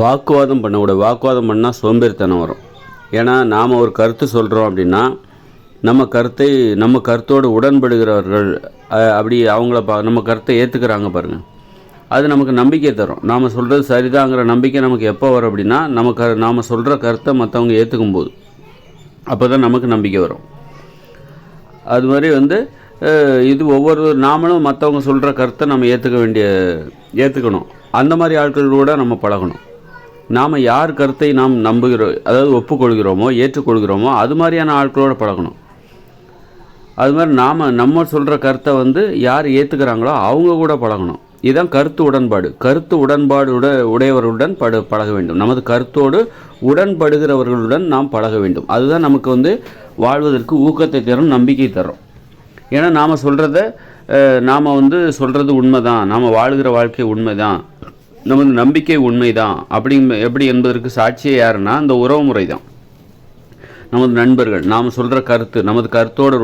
வாக்குவாதம் பண்ணக்கூடாது வாக்குவாதம் பண்ணால் சோம்பேறித்தனம் வரும். ஏன்னா நாம் ஒரு கருத்து சொல்கிறோம் அப்படின்னா நம்ம கருத்தை நம்ம கருத்தோடு உடன்படுகிறவர்கள் அப்படி அவங்கள பா நம்ம கருத்தை ஏற்றுக்கிறாங்க பாருங்கள் அது நமக்கு நம்பிக்கை தரும். நாம் சொல்கிறது சரிதாங்கிற நம்பிக்கை நமக்கு எப்போ வரும் அப்படின்னா நம்ம க நாம் சொல்கிற கருத்தை மற்றவங்க ஏற்றுக்கும் போது அப்போ தான் நமக்கு நம்பிக்கை வரும். அது மாதிரி வந்து இது ஒவ்வொரு நாமளும் மற்றவங்க சொல்கிற கருத்தை நம்ம ஏற்றுக்க வேண்டிய ஏற்றுக்கணும் அந்த மாதிரி ஆட்கள் கூட நம்ம பழகணும். நாம் யார் கருத்தை நாம் நம்புகிறோம் அதாவது ஒப்புக்கொள்கிறோமோ ஏற்றுக்கொள்கிறோமோ அது மாதிரியான ஆட்களோடு பழகணும். அது மாதிரி நாம் நம்ம சொல்கிற கருத்தை வந்து யார் ஏற்றுக்கிறாங்களோ அவங்க கூட பழகணும். இதுதான் கருத்து உடன்பாடு. கருத்து உடன்பாடு உட உடையவர்களுடன் படு பழக வேண்டும். நமது கருத்தோடு உடன்படுகிறவர்களுடன் நாம் பழக வேண்டும். அதுதான் நமக்கு வந்து வாழ்வதற்கு ஊக்கத்தை தரும் நம்பிக்கை தரும். ஏன்னா நாம் சொல்கிறத நாம் வந்து சொல்கிறது உண்மை தான் நாம் வாழ்கிற வாழ்க்கை உண்மை தான் நமது நம்பிக்கை உண்மை தான் அப்படி எப்படி என்பதற்கு சாட்சியே யாருன்னா அந்த உறவு முறை தான் நமது நண்பர்கள் நாம் சொல்கிற கருத்து நமது கருத்தோடு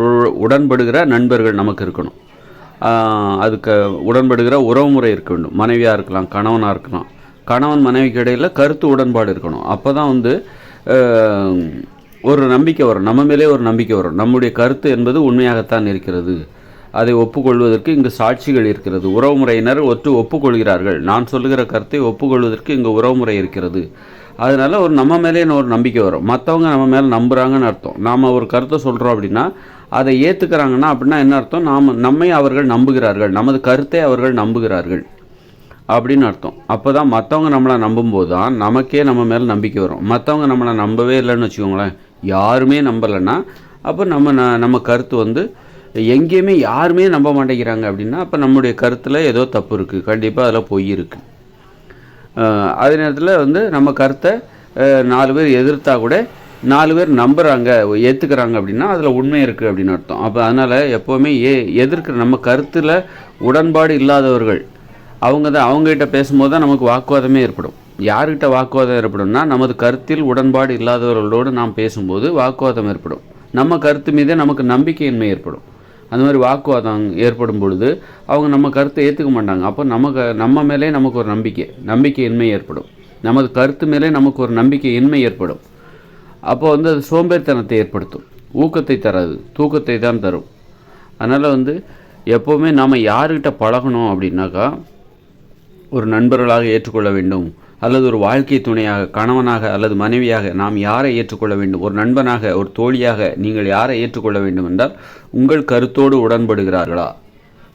உடன்படுகிற நண்பர்கள் நமக்கு இருக்கணும். அதுக்கு உடன்படுகிற உறவுமுறை இருக்க வேண்டும். மனைவியாக இருக்கலாம் கணவனாக இருக்கலாம். கணவன் மனைவிக்கு இடையில் கருத்து உடன்பாடு இருக்கணும். அப்போ தான் வந்து ஒரு நம்பிக்கை வரும். நம்ம மேலே ஒரு நம்பிக்கை வரும். நம்முடைய கருத்து என்பது உண்மையாகத்தான் இருக்கிறது. அதை ஒப்புக்கொள்வதற்கு இங்கு சாட்சிகள் இருக்கிறது. உறவுமுறையினர் ஒற்று ஒப்புக்கொள்கிறார்கள். நான் சொல்லுகிற கருத்தை ஒப்புக்கொள்வதற்கு இங்கு உறவுமுறை இருக்கிறது. அதனால் ஒரு நம்ம மேலே ஒரு நம்பிக்கை வரும். மற்றவங்க நம்ம மேலே நம்புகிறாங்கன்னு அர்த்தம். நாம் ஒரு கருத்தை சொல்கிறோம் அப்படின்னா அதை ஏற்றுக்கிறாங்கன்னா அப்படின்னா என்ன அர்த்தம்? நாம் நம்மை அவர்கள் நம்புகிறார்கள். நமது கருத்தை அவர்கள் நம்புகிறார்கள். அப்படின்னு அர்த்தம். அப்போ தான் மற்றவங்க நம்மளை நம்பும்போது தான் நமக்கே நம்ம மேலே நம்பிக்கை வரும். மற்றவங்க நம்மளை நம்பவே இல்லைன்னு வச்சுக்கோங்களேன். யாருமே நம்பலைன்னா அப்போ நம்ம ந- நம்ம கருத்து வந்து எங்கேயுமே யாருமே நம்ப மாட்டேங்கிறாங்க அப்படின்னா அப்போ நம்முடைய கருத்தில் ஏதோ தப்பு இருக்குது கண்டிப்பாக அதில் பொய் இருக்குது அதே நேரத்தில் வந்து நம்ம கருத்தை நாலு பேர் எதிர்த்தா கூட நாலு பேர் நம்புகிறாங்க ஏற்றுக்கிறாங்க அப்படின்னா அதில் உண்மை இருக்குது அப்படின்னு அர்த்தம். அப்போ அதனால் எப்போவுமே ஏ எதிர்க்கிற நம்ம கருத்தில் உடன்பாடு இல்லாதவர்கள் அவங்க தான் அவங்ககிட்ட பேசும்போது தான் நமக்கு வாக்குவாதமே ஏற்படும். யார்கிட்ட வாக்குவாதம் ஏற்படும்னா நமது கருத்தில் உடன்பாடு இல்லாதவர்களோடு நாம் பேசும்போது வாக்குவாதம் ஏற்படும். நம்ம கருத்து மீதே நமக்கு நம்பிக்கையின்மை ஏற்படும். அந்த மாதிரி வாக்குவாதம் ஏற்படும் பொழுது அவங்க நம்ம கருத்தை ஏற்றுக்க மாட்டாங்க. அப்போ நமக்கு நம்ம மேலே நமக்கு ஒரு நம்பிக்கை. நம்பிக்கையின்மை ஏற்படும். நமது கருத்து மேலே நமக்கு ஒரு நம்பிக்கையின்மை ஏற்படும். அப்போ வந்து அது சோம்பேறித்தனத்தை ஏற்படுத்தும். ஊக்கத்தை தராது. தூக்கத்தை தான் தரும். அதனால் வந்து எப்போவுமே நாம் யாருக்கிட்ட பழகணும் அப்படின்னாக்கா ஒரு நண்பர்களாக ஏற்றுக்கொள்ள வேண்டும். அல்லது ஒரு வாழ்க்கை துணையாக கணவனாக அல்லது மனைவியாக நாம் யாரை ஏற்றுக்கொள்ள வேண்டும்? ஒரு நண்பனாக ஒரு தோழியாக நீங்கள் யாரை ஏற்றுக்கொள்ள வேண்டும் என்றால் உங்கள் கருத்தோடு உடன்படுகிறார்களா?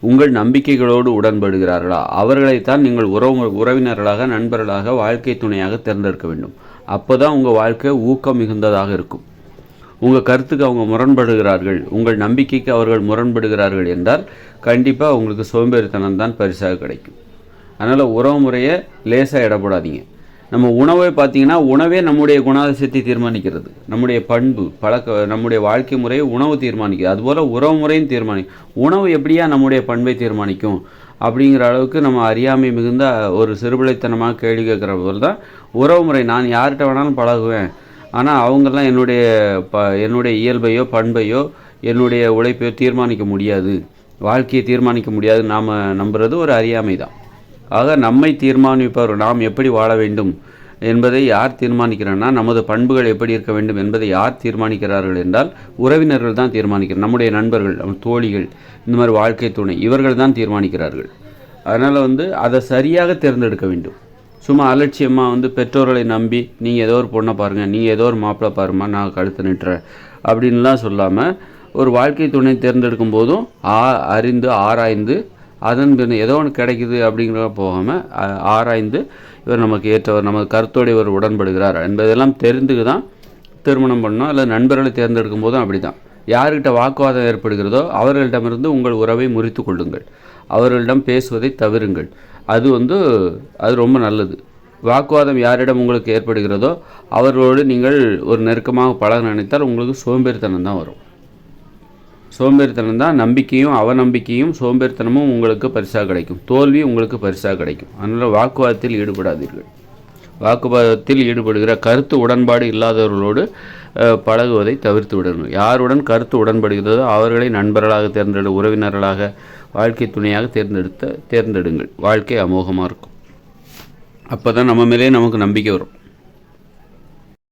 உங்கள் நம்பிக்கைகளோடு உடன்படுகிறார்களா? அவர்களைத்தான் நீங்கள் உறவு உறவினர்களாக நண்பர்களாக வாழ்க்கை துணையாக தேர்ந்தெடுக்க வேண்டும். அப்போ தான் உங்கள் வாழ்க்கை ஊக்கம் மிகுந்ததாக இருக்கும். உங்கள் கருத்துக்கு அவங்க முரண்படுகிறார்கள். உங்கள் நம்பிக்கைக்கு அவர்கள் முரண்படுகிறார்கள் என்றால் கண்டிப்பாக உங்களுக்கு சோம்பேறித்தனம் தான் பரிசாக கிடைக்கும். அதனால் உறவு முறையை லேசாக இடப்படாதீங்க. நம்ம உணவை பார்த்தீங்கன்னா உணவே நம்முடைய குணாதிசயத்தை தீர்மானிக்கிறது. நம்முடைய பண்பு பழக்க நம்முடைய வாழ்க்கை முறையை உணவு தீர்மானிக்கிறது. அதுபோல் உறவு முறையும் தீர்மானிக்கும். உணவு எப்படியா நம்முடைய பண்பை தீர்மானிக்கும்? அப்படிங்கிற அளவுக்கு நம்ம அறியாமை மிகுந்த ஒரு சிறுபிழைத்தனமாக கேள்வி கேட்குற போது தான் உறவு முறை. நான் யார்கிட்ட வேணாலும் பழகுவேன். ஆனால் அவங்கெல்லாம் என்னுடைய ப என்னுடைய இயல்பையோ பண்பையோ என்னுடைய உழைப்பையோ தீர்மானிக்க முடியாது. வாழ்க்கையை தீர்மானிக்க முடியாது. நாம் நம்புறது ஒரு அறியாமை தான் ஆக நம்மை தீர்மானிப்பவர் நாம் எப்படி வாழ வேண்டும் என்பதை யார் தீர்மானிக்கிறான்னா நமது பண்புகள் எப்படி இருக்க வேண்டும் என்பதை யார் தீர்மானிக்கிறார்கள் என்றால் உறவினர்கள் தான் தீர்மானிக்கிறார். நம்முடைய நண்பர்கள் நம்ம தோழிகள் இந்த மாதிரி வாழ்க்கை துணை இவர்கள் தான் தீர்மானிக்கிறார்கள். அதனால் வந்து அதை சரியாக தேர்ந்தெடுக்க வேண்டும். சும்மா அலட்சியமாக வந்து பெற்றோர்களை நம்பி நீங்கள் ஏதோ ஒரு பொண்ணை பாருங்கள் நீங்கள் ஏதோ ஒரு மாப்பிள்ளை பாருமா நான் கழுத்து நிட்டுறேன் அப்படின்லாம் சொல்லாமல் ஒரு வாழ்க்கை துணை தேர்ந்தெடுக்கும் போதும் ஆ அறிந்து ஆராய்ந்து அதன் பின் ஏதோ ஒன்று கிடைக்குது அப்படிங்கிற போகாமல் ஆராய்ந்து இவர் நமக்கு ஏற்றவர் நமது கருத்தோடு இவர் உடன்படுகிறார் என்பதெல்லாம் தெரிந்துக்கு தான் திருமணம் பண்ணோம் அல்லது நண்பர்களை தேர்ந்தெடுக்கும் போதும் அப்படி தான் யார்கிட்ட வாக்குவாதம் ஏற்படுகிறதோ அவர்களிடமிருந்து உங்கள் உறவை முறித்து கொள்ளுங்கள். அவர்களிடம் பேசுவதை தவிருங்கள். அது வந்து அது ரொம்ப நல்லது. வாக்குவாதம் யாரிடம் உங்களுக்கு ஏற்படுகிறதோ அவர்களோடு நீங்கள் ஒரு நெருக்கமாக பழக நினைத்தால் உங்களுக்கு சோம்பேறித்தனம் தான் வரும். சோம்பேறித்தனம் தான் நம்பிக்கையும் அவநம்பிக்கையும் சோம்பேறித்தனமும் உங்களுக்கு பரிசாக கிடைக்கும். தோல்வி உங்களுக்கு பரிசாக கிடைக்கும். அதனால் வாக்குவாதத்தில் ஈடுபடாதீர்கள். வாக்குவாதத்தில் ஈடுபடுகிற கருத்து உடன்பாடு இல்லாதவர்களோடு பழகுவதை தவிர்த்து விடணும். யாருடன் கருத்து உடன்படுகிறதோ அவர்களை நண்பர்களாக தேர்ந்தெடு உறவினர்களாக வாழ்க்கை துணையாக தேர்ந்தெடுத்த தேர்ந்தெடுங்கள். வாழ்க்கை அமோகமாக இருக்கும். அப்போ தான் நம்ம மேலே நமக்கு நம்பிக்கை வரும்.